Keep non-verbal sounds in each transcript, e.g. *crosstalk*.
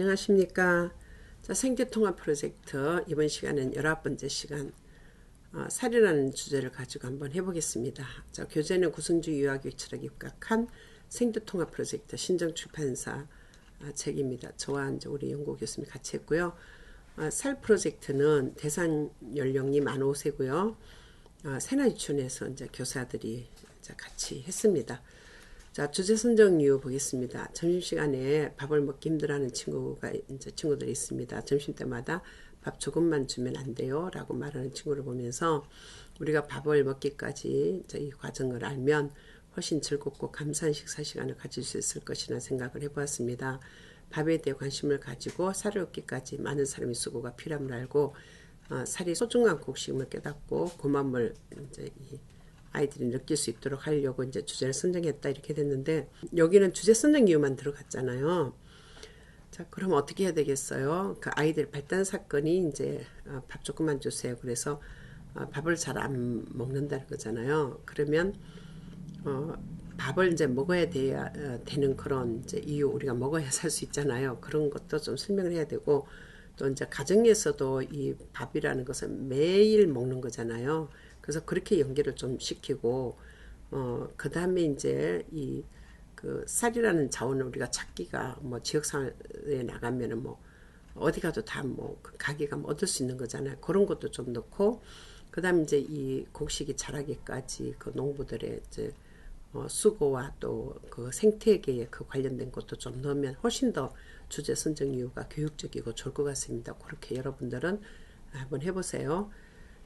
안녕하십니까? 자, 생계통합 프로젝트 이번 시간은 19번째 시간. 어, 살이라는 주제를 가지고 한번 해보겠습니다. 자, 교재는 구성주 유아교육 철학 입각한 생계통합 프로젝트 신정 출판사 아, 책입니다. 저와 이제 우리 연구 교수님 같이 했고요. 아, 살 프로젝트는 대상 연령이 만 5세고요. 아, 새나유치원에서 이제 교사들이 이제 같이 했습니다 자, 주제 선정 이유 보겠습니다. 점심시간에 밥을 먹기 힘들어하는 친구가, 이제 친구들이 있습니다. 점심 때마다 밥 조금만 주면 안 돼요. 라고 말하는 친구를 보면서 우리가 밥을 먹기까지 이 과정을 알면 훨씬 즐겁고 감사한 식사 시간을 가질 수 있을 것이라 생각을 해보았습니다. 밥에 대해 관심을 가지고 살을 얻기까지 많은 사람이 수고가 필요함을 알고 어, 살이 소중한 곡식임을 깨닫고 고마움을 이제 이 아이들이 느낄 수 있도록 하려고 이제 주제를 선정했다 이렇게 됐는데 여기는 주제 선정 이유만 들어갔잖아요. 자, 그럼 어떻게 해야 되겠어요? 그 아이들 발단 사건이 이제 어, 밥 조금만 주세요. 그래서 어, 밥을 잘 안 먹는다는 거잖아요. 그러면 어, 밥을 이제 먹어야 돼야 어, 되는 그런 이제 이유 우리가 먹어야 살 수 있잖아요. 그런 것도 좀 설명을 해야 되고 또 이제 가정에서도 이 밥이라는 것은 매일 먹는 거잖아요. 그래서 그렇게 연계를 좀 시키고 어 그 다음에 이제 이 그 쌀이라는 자원을 우리가 찾기가 뭐 지역사회에 나가면은 뭐 어디 가도 다뭐 그 가게가 뭐 얻을 수 있는 거잖아요. 그런 것도 좀 넣고 그 다음 이제 이 곡식이 자라기까지 그 농부들의 이제 어, 수고와 또 그 생태계에 그 관련된 것도 좀 넣으면 훨씬 더 주제 선정 이유가 교육적이고 좋을 것 같습니다. 그렇게 여러분들은 한번 해보세요.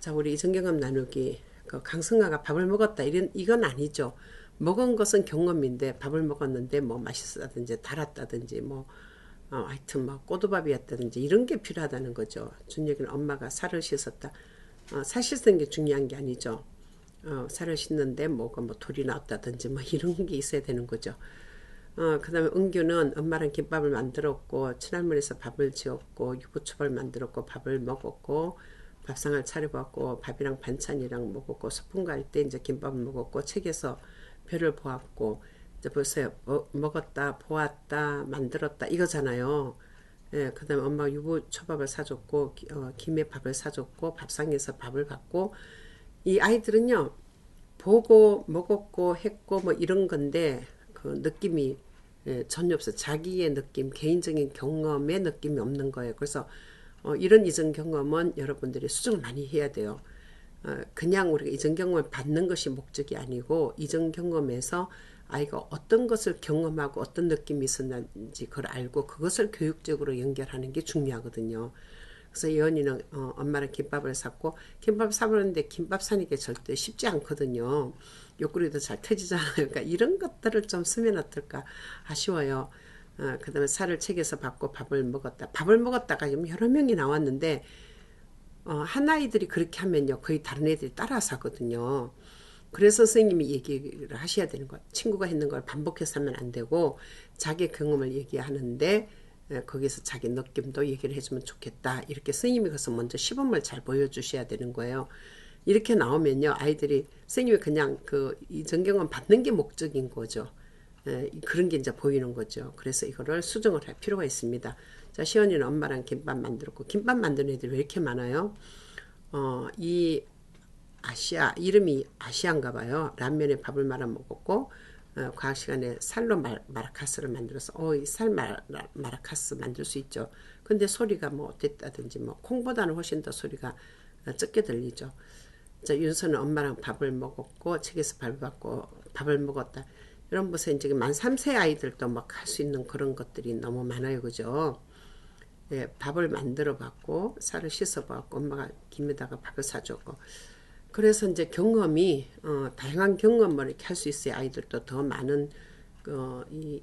자, 우리 이정경험 나누기. 그 강승아가 밥을 먹었다. 이런, 이건 아니죠. 먹은 것은 경험인데 밥을 먹었는데 뭐 맛있었다든지 달았다든지 뭐 어, 하여튼 뭐 꼬두밥이었다든지 이런 게 필요하다는 거죠. 준혁이는 엄마가 살을 씻었다. 어, 살 씻는 게 중요한 게 아니죠. 어, 살을 씻는데 뭐가 뭐 돌이 나왔다든지 뭐 이런 게 있어야 되는 거죠. 어, 그 다음에 은규는 엄마랑 김밥을 만들었고 친할머니에서 밥을 지었고 유부초밥을 만들었고 밥을 먹었고 밥상을 차려봤고 밥이랑 반찬이랑 먹었고 소풍 갈 때 이제 김밥을 먹었고 책에서 별을 보았고 이제 벌써 뭐, 먹었다 보았다 만들었다 이거잖아요. 예, 그 다음에 엄마가 유부 초밥을 사줬고 어, 김에 밥을 사줬고 밥상에서 밥을 받고 이 아이들은요 보고 먹었고 했고 뭐 이런 건데 그 느낌이 예, 전혀 없어 자기의 느낌 개인적인 경험의 느낌이 없는 거예요. 그래서 어, 이런 이전 경험은 여러분들이 수정을 많이 해야 돼요. 어, 그냥 우리가 이전 경험을 받는 것이 목적이 아니고 이전 경험에서 아이가 어떤 것을 경험하고 어떤 느낌이 있었는지 그걸 알고 그것을 교육적으로 연결하는 게 중요하거든요. 그래서 예언이는 어, 엄마랑 김밥을 샀고 김밥 사보는데 김밥 사는 게 절대 쉽지 않거든요. 옆구리도 잘 터지잖아요. 그러니까 이런 것들을 좀 쓰면 어떨까 아쉬워요. 어, 그 다음에 살을 책에서 받고 밥을 먹었다. 밥을 먹었다가 여러 명이 나왔는데 어, 한 아이들이 그렇게 하면요. 거의 다른 애들이 따라서 하거든요. 그래서 선생님이 얘기를 하셔야 되는 거예요. 친구가 했는 걸 반복해서 하면 안 되고 자기 경험을 얘기하는데 에, 거기서 자기 느낌도 얘기를 해주면 좋겠다. 이렇게 선생님이 가서 먼저 시범을 잘 보여주셔야 되는 거예요. 이렇게 나오면요. 아이들이 선생님이 그냥 그 이 전경험 받는 게 목적인 거죠. 예, 그런 게 이제 보이는 거죠. 그래서 이거를 수정을 할 필요가 있습니다. 자, 시연이는 엄마랑 김밥 만들었고, 김밥 만드는 애들이 왜 이렇게 많아요? 어, 이 아시아, 이름이 아시아인가 봐요. 라면에 밥을 말아 먹었고, 어, 과학 시간에 살로 말, 마라카스를 만들어서, 어, 이 살 마라카스 만들 수 있죠. 근데 소리가 뭐 어땠다든지, 뭐, 콩보다는 훨씬 더 소리가 적게 들리죠. 자, 윤서는 엄마랑 밥을 먹었고, 책에서 밥을 받고, 밥을 먹었다. 이런 것에 이제 만 3세 아이들도 막 할 수 있는 그런 것들이 너무 많아요. 그죠? 예, 밥을 만들어 봤고, 쌀을 씻어 봤고, 엄마가 김에다가 밥을 사줬고. 그래서 이제 경험이, 어, 다양한 경험을 이렇게 할 수 있어야 아이들도 더 많은, 어, 이,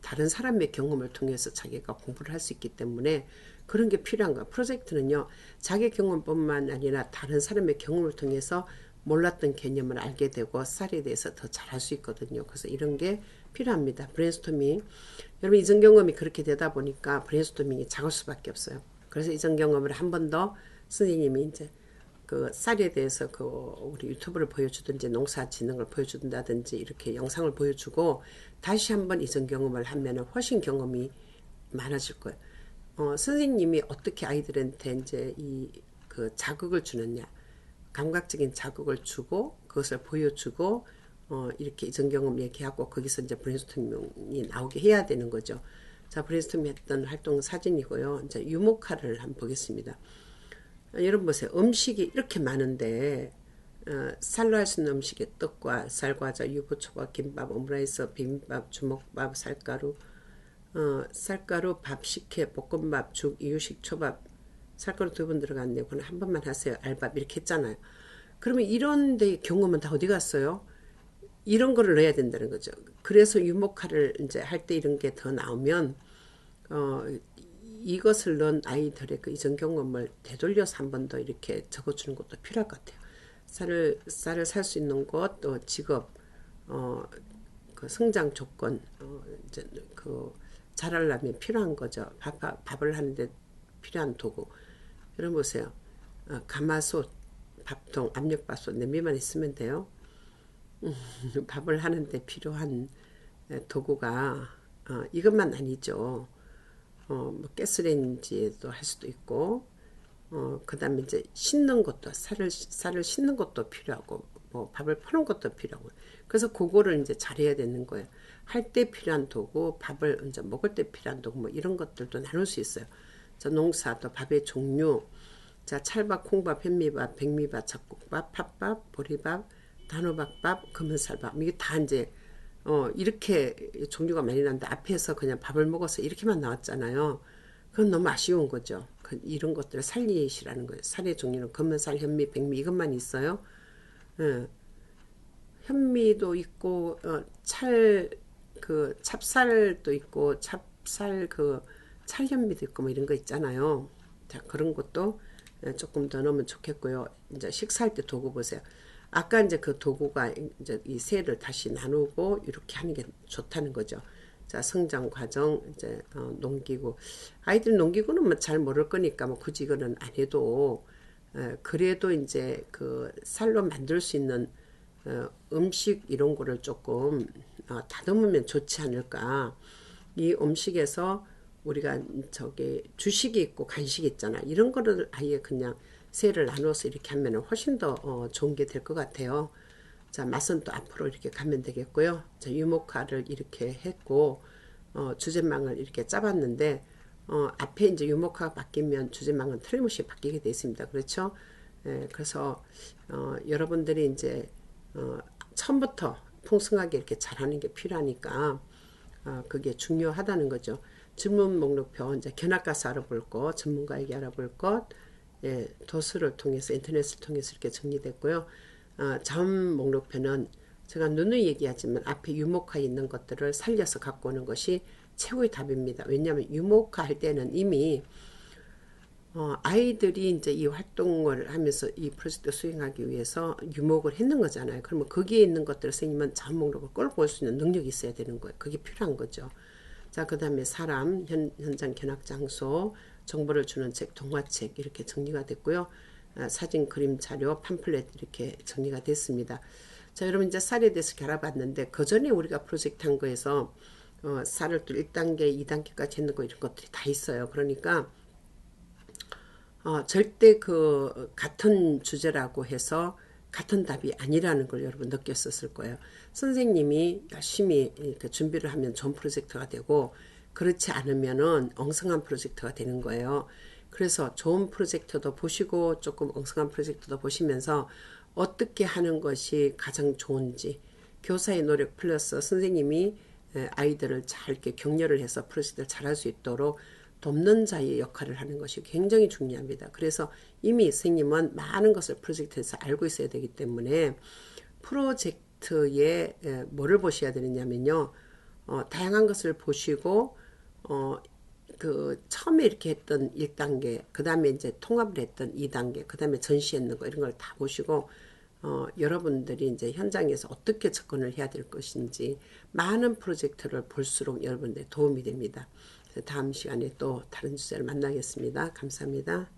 다른 사람의 경험을 통해서 자기가 공부를 할 수 있기 때문에 그런 게 필요한 거야. 프로젝트는요, 자기 경험뿐만 아니라 다른 사람의 경험을 통해서 몰랐던 개념을 알게 되고 쌀에 대해서 더 잘할 수 있거든요. 그래서 이런 게 필요합니다. 브레인스토밍. 여러분 이전 경험이 그렇게 되다 보니까 브레인스토밍이 작을 수밖에 없어요. 그래서 이전 경험을 한 번 더 선생님이 이제 그 쌀에 대해서 그 우리 유튜브를 보여주든지 농사 걸 보여준다든지 이렇게 영상을 보여주고 다시 한번 이전 경험을 하면은 훨씬 경험이 많아질 거예요. 어, 선생님이 어떻게 아이들한테 이제 이 그 자극을 주느냐, 감각적인 자극을 주고 그것을 보여주고 어, 이렇게 이전 경험 얘기하고 거기서 이제 브레인스토밍이 나오게 해야 되는 거죠. 자, 브레인스토밍 했던 활동 사진이고요. 이제 유목화를 한번 보겠습니다. 어, 여러분 보세요. 음식이 이렇게 많은데 어, 쌀로 할 수 있는 음식의 떡과 쌀과자, 유부초밥, 김밥, 오므라이스, 비빔밥, 주먹밥, 쌀가루, 어, 쌀가루, 밥, 식혜, 볶음밥, 죽, 이유식, 초밥, 쌀가루 두번 들어갔네요. 그건 한 번만 하세요. 알밥 이렇게 했잖아요. 그러면 이런 데 경험은 다 어디 갔어요? 이런 거를 넣어야 된다는 거죠. 그래서 유목화를 이제 할 때 이런 게 더 나오면 어 이것을 넣은 아이들의 그 이전 경험을 되돌려서 한 번 더 이렇게 적어주는 것도 필요할 것 같아요. 쌀을 쌀을 살 수 있는 곳, 또 직업, 어 그 성장 조건, 어 이제 그 자라려면 필요한 거죠. 밥, 밥을 하는데 필요한 도구. 여러분 보세요. 어, 가마솥, 밥통, 압력밥솥, 냄비만 있으면 돼요. *laughs* 밥을 하는데 필요한 도구가 어, 이것만 아니죠. 어, 뭐 가스레인지에도 할 수도 있고, 어, 그 다음에 이제 씻는 것도, 쌀을, 쌀을 씻는 것도 필요하고, 뭐 밥을 푸는 것도 필요하고. 그래서 그거를 이제 잘해야 되는 거예요. 할 때 필요한 도구, 밥을 이제 먹을 때 필요한 도구, 뭐 이런 것들도 나눌 수 있어요. 자, 농사, 또 밥의 종류, 자, 찰밥, 콩밥, 현미밥, 백미밥, 잡곡밥, 팥밥, 보리밥, 단호박밥, 금은살밥 이게 다 이제 어 이렇게 종류가 많이 나는데 앞에서 그냥 밥을 먹어서 이렇게만 나왔잖아요. 그건 너무 아쉬운 거죠. 그 이런 것들을 살리시라는 거예요. 살의 종류는 금은살, 현미, 백미 이것만 있어요. 예. 현미도 있고 어, 찰그 찹쌀도 있고 찹쌀 그 찰현미도 있고 뭐 이런 거 있잖아요. 자 그런 것도 조금 더 넣으면 좋겠고요. 이제 식사할 때 도구 보세요. 아까 이제 그 도구가 이제 이 세를 다시 나누고 이렇게 하는 게 좋다는 거죠. 자, 성장 과정, 이제, 어, 농기구. 아이들 농기구는 뭐 잘 모를 거니까 뭐 굳이 이거는 안 해도, 에, 그래도 이제 그 쌀로 만들 수 있는 어, 음식 이런 거를 조금 어, 다듬으면 좋지 않을까. 이 음식에서 우리가 저기 주식이 있고 간식이 있잖아. 이런 거를 아예 그냥 세를 나눠서 이렇게 하면 훨씬 더 어, 좋은 게 될 것 같아요. 자, 맛은 또 앞으로 이렇게 가면 되겠고요. 자, 유목화를 이렇게 했고, 어, 주제망을 이렇게 짜봤는데, 어, 앞에 이제 유목화가 바뀌면 주제망은 틀림없이 바뀌게 되어 있습니다. 그렇죠? 예, 그래서, 어, 여러분들이 이제, 어, 처음부터 풍성하게 이렇게 잘하는 게 필요하니까, 어, 그게 중요하다는 거죠. 질문 목록표, 이제 견학가서 알아볼 것, 전문가에게 알아볼 것, 예, 도서를 통해서 인터넷을 통해서 이렇게 정리됐고요. 어, 다음 목록표는 제가 누누이 얘기하지만 앞에 유목화 있는 것들을 살려서 갖고 오는 것이 최고의 답입니다. 왜냐하면 유목화 할 때는 이미 어, 아이들이 이제 이 활동을 하면서 이 프로젝트 수행하기 위해서 유목을 했는 거잖아요. 그러면 거기에 있는 것들을 선생님은 자음 목록을 끌고 올 수 있는 능력이 있어야 되는 거예요. 그게 필요한 거죠. 자, 그 다음에 사람, 현, 현장 견학 장소, 정보를 주는 책, 동화책 이렇게 정리가 됐고요. 아, 사진, 그림, 자료, 팜플렛 이렇게 정리가 됐습니다. 자, 여러분 이제 쌀에 대해서 알아봤는데 그 전에 우리가 프로젝트 한 거에서 어, 쌀을 또 1단계, 2단계까지 했는 거 이런 것들이 다 있어요. 그러니까 어, 절대 그 같은 주제라고 해서 같은 답이 아니라는 걸 여러분 느꼈었을 거예요. 선생님이 열심히 준비를 하면 좋은 프로젝트가 되고 그렇지 않으면은 엉성한 프로젝트가 되는 거예요. 그래서 좋은 프로젝트도 보시고 조금 엉성한 프로젝트도 보시면서 어떻게 하는 것이 가장 좋은지 교사의 노력 플러스 선생님이 아이들을 잘 이렇게 격려를 해서 프로젝트를 잘할 수 있도록 돕는 자의 역할을 하는 것이 굉장히 중요합니다. 그래서 이미 선생님은 많은 것을 프로젝트에서 알고 있어야 되기 때문에 프로젝트에 뭐를 보셔야 되느냐면요. 어, 다양한 것을 보시고 어, 그 처음에 이렇게 했던 1단계, 그 다음에 이제 통합을 했던 2단계, 그 다음에 전시했는 거 이런 걸 다 보시고 어, 여러분들이 이제 현장에서 어떻게 접근을 해야 될 것인지 많은 프로젝트를 볼수록 여러분들 도움이 됩니다. 다음 시간에 또 다른 주제를 만나겠습니다. 감사합니다.